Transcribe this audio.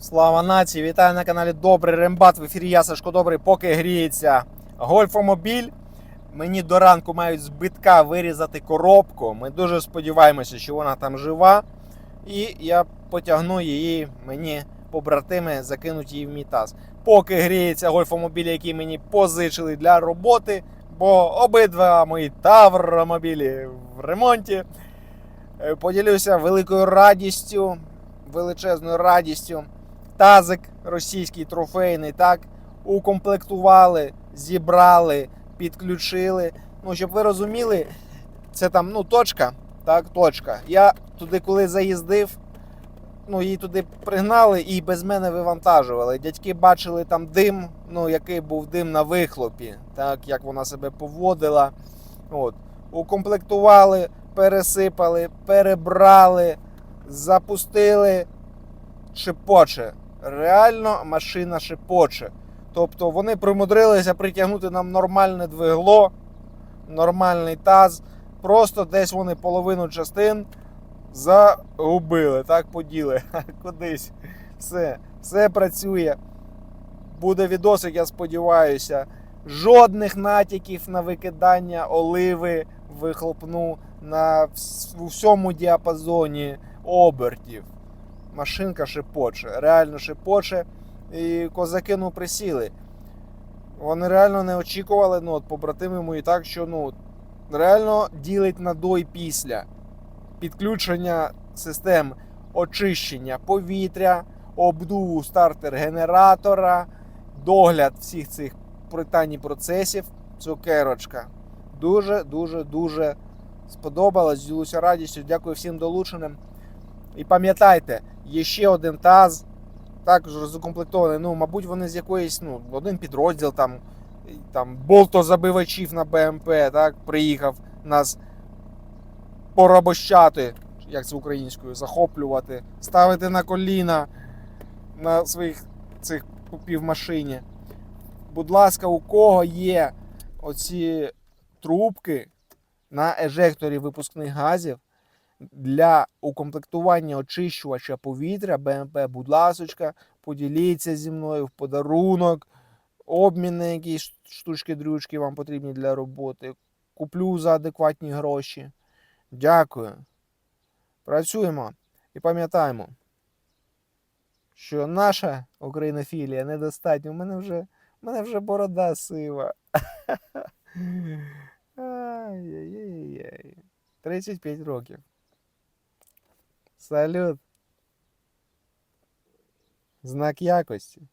Слава нації! Вітаю на каналі Добрий Рембат. В ефірі я Сашко Добрий, поки гріється гольфомобіль. Мені до ранку мають збитка вирізати коробку. Ми дуже сподіваємося, що вона там жива. І я потягну її, мені побратими закинуть її в мій таз. Поки гріється гольфомобіль, який мені позичили для роботи, бо обидва мої тавромобілі в ремонті. Е, Поділюся великою радістю, величезною радістю. Тазик російський трофейний, так, укомплектували, зібрали, підключили. Ну, щоб ви розуміли, це там ну, точка. Так, точка. Я туди, коли заїздив, ну, її туди пригнали і без мене вивантажували. Дядьки бачили там дим, ну, який був дим на вихлопі, так, як вона себе поводила. От. Укомплектували, пересипали, перебрали, запустили. Шипоче. Реально машина шипоче. Тобто вони примудрилися притягнути нам нормальне двигло, нормальний таз. Просто десь вони половину частин загубили, так поділи. Кудись. Все, все працює. Буде відосик, я сподіваюся. Жодних натяків на викидання оливи вихлопну на всьому діапазоні обертів. Машинка шипоче, реально шипоче. І козаки ну присіли. Вони реально не очікували, ну, от побратими мої так, що ну, реально ділить на до і після. Підключення систем очищення повітря, обдуву стартер генератора, догляд всіх цих питань процесів. Цукерочка. Дуже, дуже, дуже сподобалось. Ділюся радістю. Дякую всім долученим. І пам'ятайте, є ще один таз, також розукомплектований. Ну, мабуть, вони з якоїсь, ну, один підрозділ там, там болтозабивачів на БМП, так, приїхав нас порабощати, як це українською, захоплювати, ставити на коліна на своїх цих попів машині. Будь ласка, у кого є оці трубки на ежекторі випускних газів, для укомплектування очищувача повітря БМП, будь ласочка, поділіться зі мною в подарунок, обміни якісь штучки-дрючки вам потрібні для роботи. Куплю за адекватні гроші. Дякую. Працюємо і пам'ятаємо, що наша українофілія недостатньо. У мене вже, у мене вже борода сива. Ай-яй-яй. 35 років. Салют. Знак якості.